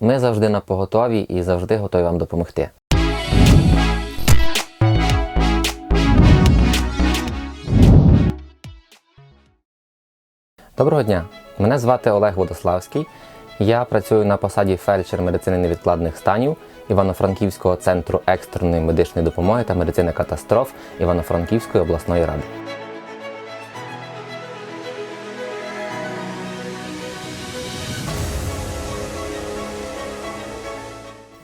Ми завжди на поготові і завжди готові вам допомогти. Доброго дня! Мене звати Олег Водославський. Я працюю на посаді фельдшер медицини невідкладних станів Івано-Франківського центру екстреної медичної допомоги та медицини катастроф Івано-Франківської обласної ради.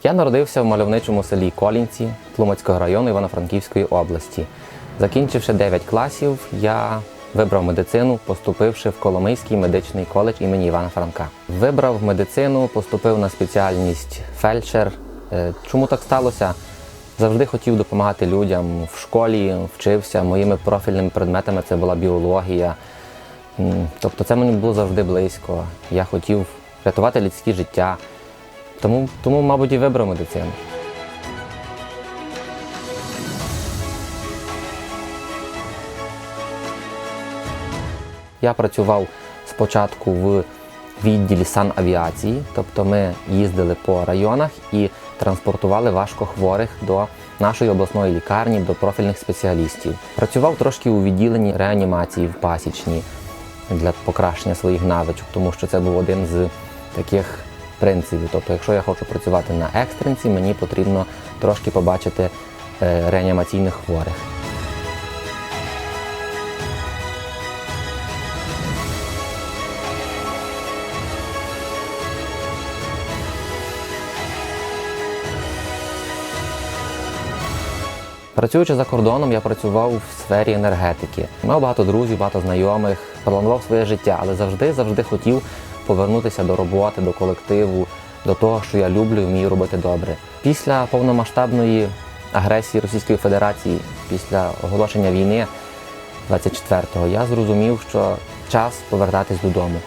Я народився в мальовничому селі Колінці Тлумацького району Івано-Франківської області. Закінчивши 9 класів, я вибрав медицину, поступивши в Коломийський медичний коледж імені Івана Франка. Вибрав медицину, поступив на спеціальність фельдшер. Е, Чому так сталося? Завжди хотів допомагати людям в школі, вчився. Моїми профільними предметами це була біологія. Тобто це мені було завжди близько. Я хотів рятувати людське життя. Тому, тому, мабуть, і вибрав медицину. Я працював спочатку в відділі санавіації, тобто ми їздили по районах і транспортували важкохворих до нашої обласної лікарні, до профільних спеціалістів. Працював трошки у відділенні реанімації в пасічні для покращення своїх навичок, тому що це був один з таких принципів. Тобто, якщо я хочу працювати на екстренці, мені потрібно трошки побачити е, реанімаційних хворих. Працюючи за кордоном, я працював в сфері енергетики. Мав багато друзів, багато знайомих, планував своє життя, але завжди завжди хотів повернутися до роботи, до колективу, до того, що я люблю і вмію робити добре. Після повномасштабної агресії Російської Федерації, після оголошення війни 24-го, я зрозумів, що час повертатись додому.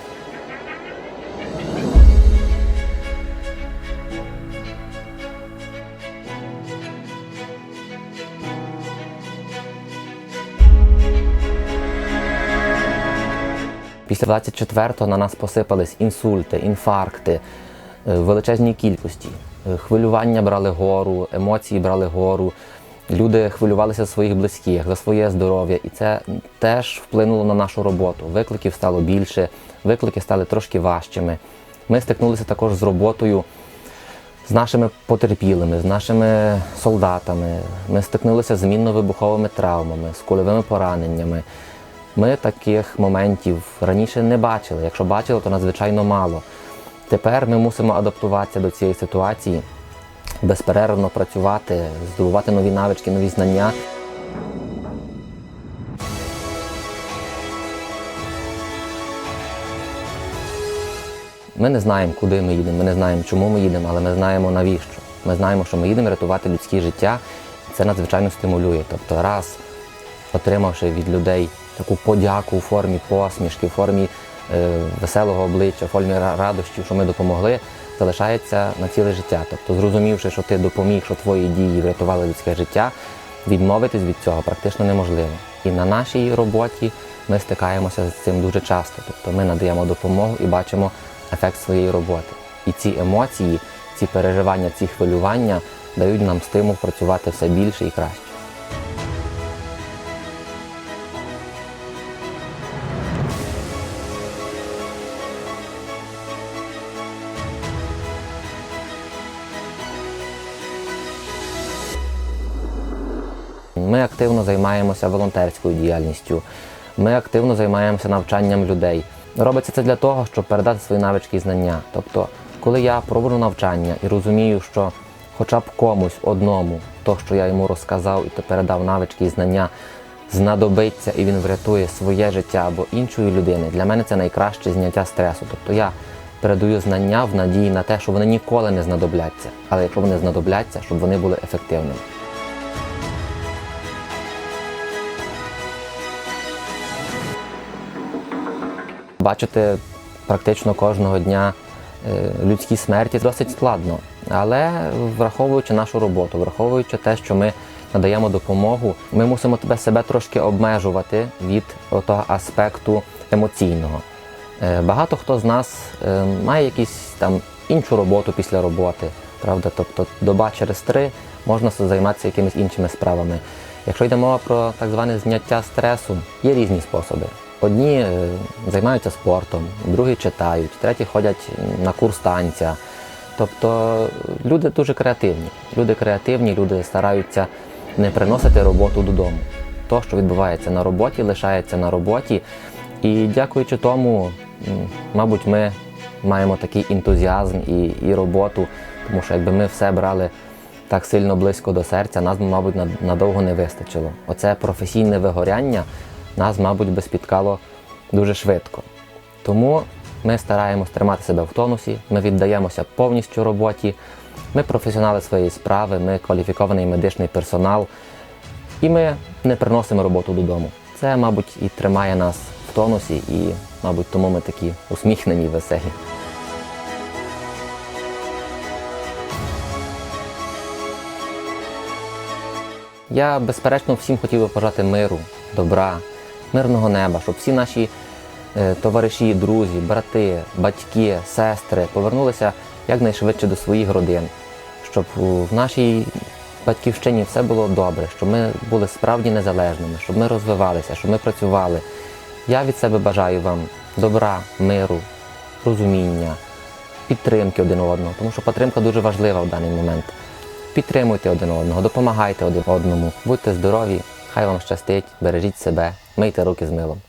Після 24-го на нас посипались інсульти, інфаркти, е, в величезній кількості. Е, Хвилювання брали гору, емоції брали гору. Люди хвилювалися за своїх близьких, за своє здоров'я, і це теж вплинуло на нашу роботу. Викликів стало більше, виклики стали трошки важчими. Ми стикнулися також з роботою з нашими потерпілими, з нашими солдатами. Ми стикнулися з мінно-вибуховими травмами, з кульовими пораненнями. Ми таких моментів раніше не бачили. Якщо бачили, то надзвичайно мало. Тепер ми мусимо адаптуватися до цієї ситуації, безперервно працювати, здобувати нові навички, нові знання. Ми не знаємо, куди ми їдемо, ми не знаємо, чому ми їдемо, але ми знаємо навіщо. Ми знаємо, що ми їдемо рятувати людське життя, це надзвичайно стимулює. Тобто, раз отримавши від людей таку подяку у формі посмішки, у формі е, веселого обличчя, у формі ра- радощів, що ми допомогли, залишається на ціле життя. Тобто, зрозумівши, що ти допоміг, що твої дії врятували людське життя, відмовитись від цього практично неможливо. І на нашій роботі ми стикаємося з цим дуже часто. Тобто ми надаємо допомогу і бачимо ефект своєї роботи. І ці емоції, ці переживання, ці хвилювання дають нам стимул працювати все більше і краще. Ми активно займаємося волонтерською діяльністю. Ми активно займаємося навчанням людей. Робиться це для того, щоб передати свої навички і знання. Тобто, коли я проводжу навчання і розумію, що хоча б комусь одному, то, що я йому розказав і передав навички і знання, знадобиться і він врятує своє життя або іншої людини, для мене це найкраще зняття стресу. Тобто я передаю знання в надії на те, що вони ніколи не знадобляться. Але якщо вони знадобляться, щоб вони були ефективними. Бачити практично кожного дня е, людські смерті досить складно. Але враховуючи нашу роботу, враховуючи те, що ми надаємо допомогу, ми мусимо тебе себе трошки обмежувати від того аспекту емоційного. Е, Багато хто з нас е, має якісь там іншу роботу після роботи. Правда, тобто доба через три можна займатися якимись іншими справами. Якщо йде мова про так зване зняття стресу, є різні способи. Одні е, займаються спортом, другі читають, треті ходять на курс танця. Тобто люди дуже креативні. Люди креативні, люди стараються не приносити роботу додому. То, що відбувається на роботі, лишається на роботі. І дякуючи тому, мабуть, ми маємо такий ентузіазм і, і роботу, тому що якби ми все брали так сильно близько до серця, нас, мабуть, надовго не вистачило. Оце професійне вигоряння нас, мабуть, би спіткало дуже швидко. Тому ми стараємось тримати себе в тонусі, ми віддаємося повністю роботі. Ми професіонали своєї справи, ми кваліфікований медичний персонал, і ми не приносимо роботу додому. Це, мабуть, і тримає нас в тонусі, і, мабуть, тому ми такі усміхнені, і веселі. Я, безперечно, всім хотів би пожати миру, добра, мирного неба, щоб всі наші е, товариші, друзі, брати, батьки, сестри повернулися якнайшвидше до своїх родин, щоб в нашій батьківщині все було добре, щоб ми були справді незалежними, щоб ми розвивалися, щоб ми працювали. Я від себе бажаю вам добра, миру, розуміння, підтримки один одного, тому що підтримка дуже важлива в даний момент. Підтримуйте один одного, допомагайте один одному, будьте здорові, хай вам щастить, бережіть себе, мийте руки з милом.